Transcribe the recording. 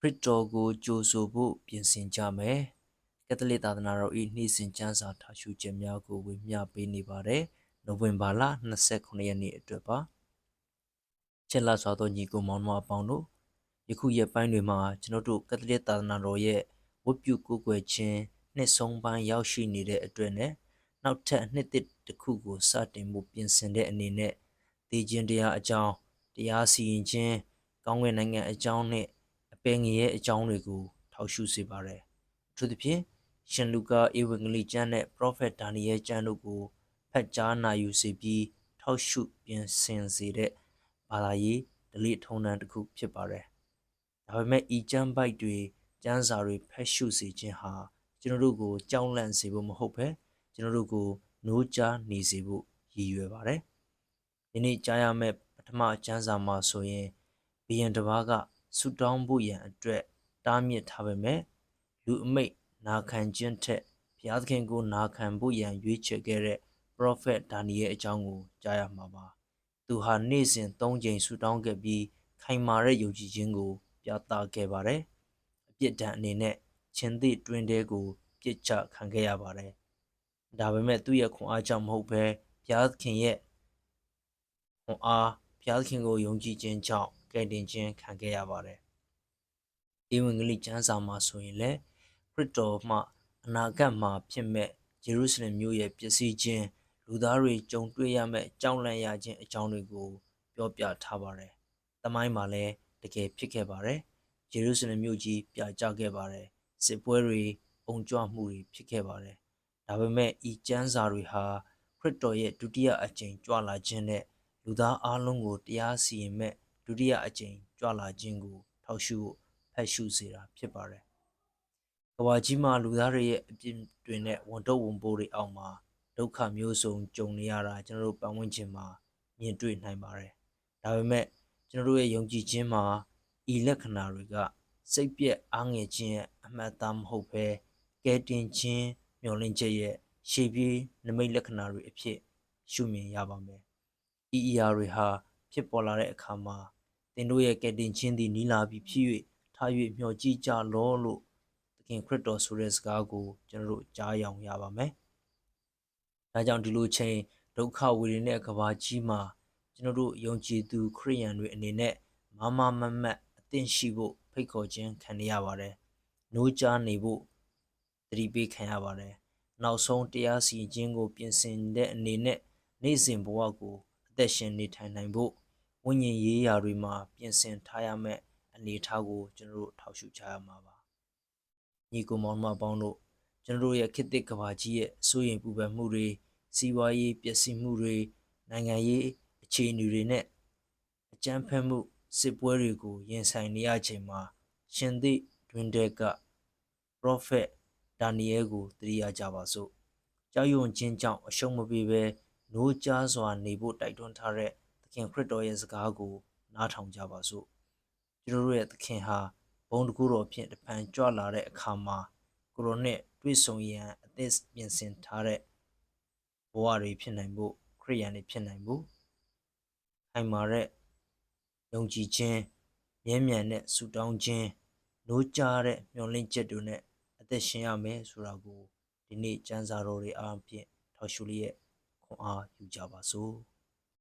ခရစ်တော်ကိုကြိုဆိုဖို့ပြင်ဆင်ကြမယ်ကက်သလစ်သာသနာတော်၏နေ့စဉ်ကျမ်းစာထားရှုခြင်းများကိုဝေမျှပေးနေပါတယ်နိုဝင်ဘာလ29ရက်နေ့အတွက်ပါချစ်လာစွာသောညီကိုမောင်နှမအပေါင်းတို့ယခုရက်ပိုင်းတွေမှာကျွန်တော်တို့ကက်သလစ်သာသနာတော်ရဲ့ဝတ်ပြုကိုးကွယ်ခြင်းနှစ်ဆုံးပိုင်းရောက်ရှိနေတဲ့အတွက်နဲ့နောက်ထပ်နှစ်တစ်ခုကိုစတင်မှုပြင်ဆင်တဲ့အနေနဲ့သေခြင်းတရားအကြောင်းတရားစီရင်ခြင်းကောင်းကင်နိုင်ငံအကြောင်းနဲ့အ ပင်ငရဲ့အကြောင်းတွေကိုထောက်ရှုစေပါတယ်အထူးသဖြင့်ရှင်လူကာဧဝံဂေလိကျမ်းနဲ့ Prophet ဒါနီယဲကျမ်းတို့ကိုဖတ်ကြားနာယူစေပြီးထောက်ရှုပြင်ဆင်စေတဲ့ဘာသာရေးဒလိထုံးတမ်းတစ်ခုဖြစ်ပါတယ်ဒါပေမဲ့ဤကျမ်းပိုက်တွေကျမ်းစာတွေဖတ်ရှုစေခြင်းဟာကျွန်တော်တို့ကိုကြောက်လန့်စေဖို့မဟုတ်ပဲကျွန်တော်တို့ကိုနိုးကြားနေစေဖို့ရည်ရွယ်ပါတယ်ဒီနေ့ကြားရမယ့်ပထမကျမ်းစာမှာဆိုရင်ဘီယံတစ်ပါးက ဆူတောင်းဖို့ရန်အတွက်တားမြစ်ထားပေမဲ့လူအမိတ်နာခံခြင်းထက်ဘုရားသခင်ကိုနာခံဖို့ရန်ရွေးချယ်ခဲ့တဲ့ prophet ဒါနီရဲ့အကြောင်းကိုကြားရမှာပါသူဟာနေ့စဉ်၃ကြိမ်ဆူတောင်းခဲ့ပြီးခိုင်မာတဲ့ယုံကြည်ခြင်းကိုပြသခဲ့ပါတယ်အပြစ်ဒဏ်အနေနဲ့ချင်းသည့်တွင်တဲကိုပြစ်ချခံခဲ့ရပါတယ်ဒါပေမဲ့သူ့ရဲ့ခွန်အားကြောင့်မဟုတ်ဘဲဘုရားသခင်ရဲ့ခွန်အားဘုရားသခင်ကိုယုံကြည်ခြင်းကြောင့် ကယ်တင်ခြင်းခံခဲ့ရပါတယ်။ဧဝံဂေလိကျမ်းစာမှာဆိုရင်လည်းခရစ်တော်မှအနာဂတ်မှာဖြစ်မဲ့ဂျေရုဆလင်မြို့ရဲ့ပျက်စီးခြင်းလူသားတွေကြုံတွေ့ရမယ့်ကြောက်လန့်ရခြင်းအကြောင်းတွေကိုပြောပြထားပါတယ်။တမိုင်းမှာလည်းတကယ်ဖြစ်ခဲ့ပါတယ်။ဂျေရုဆလင်မြို့ကြီးပြကျခဲ့ပါတယ်။စစ်ပွဲတွေအုံကြွမှုတွေဖြစ်ခဲ့ပါတယ်။ဒါပေမဲ့ဤကျမ်းစာတွေဟာခရစ်တော်ရဲ့ဒုတိယအကြိမ်ကြွလာခြင်းနဲ့လူသားအလုံးကိုတရားစီရင်မဲ့ ဒုတိယအကြိမ်ကြွလာခြင်းကို ထောက်ရှုဖို့ဖတ်ရှုစေတာဖြစ်ပါတယ်။ကဘာကြီးမှာလူသားတွေရဲ့အပြစ်တွေနဲ့ဝန်တော့ဝန်ပိုးတွေအောက်မှာဒုက္ခမျိုးစုံကြုံနေရတာကျွန်တော်တို့ပတ်ဝန်းကျင်မှာမြင်တွေ့နိုင်ပါတယ်။ဒါပေမဲ့ကျွန်တော်တို့ရဲ့ယုံကြည်ခြင်းမှာဤလက္ခဏာတွေကစိတ်ပြက်အားငယ်ခြင်းရဲ့အမှတ်အသားမဟုတ်ဘဲကဲတင်ခြင်းမျောလင့်ချက်ရဲ့ရှေ့ပြေးနမိတ်လက္ခဏာတွေအဖြစ်ရှုမြင်ရပါမယ်။ဤအရာတွေဟာဖြစ်ပေါ်လာတဲ့အခါမှာ သင်တို့ရဲ့ကယ်တင်ခြင်းသည်နီးလာပြီဖြစ်၍ထား၍မျှော်ကြည့်ကြလောလို့သခင်ခရစ်တော်ဆိုတဲ့စကားကိုကျွန်တော်တို့ကြားရောင်ရပါမယ်။ဒါကြောင့်ဒီလိုချိန်ဒုက္ခဝေဒနာကဘာကြီးမှာကျွန်တော်တို့ယုံကြည်သူခရိယန်တွေအနေနဲ့မမမမတ်အသင့်ရှိဖို့ဖိတ်ခေါ်ခြင်းခံရပါတယ်။နိုးကြားနေဖို့တတိပေးခံရပါတယ်။နောက်ဆုံးတရားစီရင်ခြင်းကိုပြင်ဆင်တဲ့အနေနဲ့နေ့စဉ်ဘဝကိုအသက်ရှင်နေထိုင်နိုင်ဖို့ ဝိညာဉ်ရေးရာတွေမှာပြင်ဆင်ထားရမယ့်အနေအထားကိုကျွန်တော်တို့ထောက်ရှုချရမှာပါညီကိုမောင်မပေါင်းတို့ကျွန်တော်တို့ရဲ့ခေတ်သစ်ကဘာကြီးရဲ့စိုးရိမ်ပူပန်မှုတွေစီးပွားရေးပျက်စီးမှုတွေနိုင်ငံရေးအခြေအနေတွေနဲ့အကြမ်းဖက်မှုစစ်ပွဲတွေကိုရင်ဆိုင်နေရချိန်မှာရှင်သည့်တွင်တဲ့က prophet ဒါနီယဲကိုတရိယာကြပါစို့ကြောက်ရွံ့ခြင်းကြောင့်အရှုံးမပေးဘဲနိုးကြားစွာနေဖို့တိုက်တွန်းထားတဲ့သ ခင်ခရစ်တော်ရဲ့စကားကို နားထောင်ကြပါစို့ကျွန်တော်တို့ရဲ့သခင်ဟာဘုံတကူတော်ဖြင့်တပံကြွလာတဲ့အခါမှာကိုရိုနဲ့တွေ့ဆုံရန်အသက်ပြင်ဆင်ထားတဲ့ဘဝတွေဖြစ်နိုင်ဖို့ခရိယန်တွေဖြစ်နိုင်ဖို့အိမ်မာတဲ့ယုံကြည်ခြင်းမြဲမြံတဲ့ဆုတောင်းခြင်းနိုးကြားတဲ့မျှော်လင့်ချက်တွေနဲ့အသက်ရှင်ရမယ်ဆိုတာကိုဒီနေ့ကျမ်းစာတော်တွေအားဖြင့်ထောက်ရှုလျက်ခွန်အားယူကြပါစို့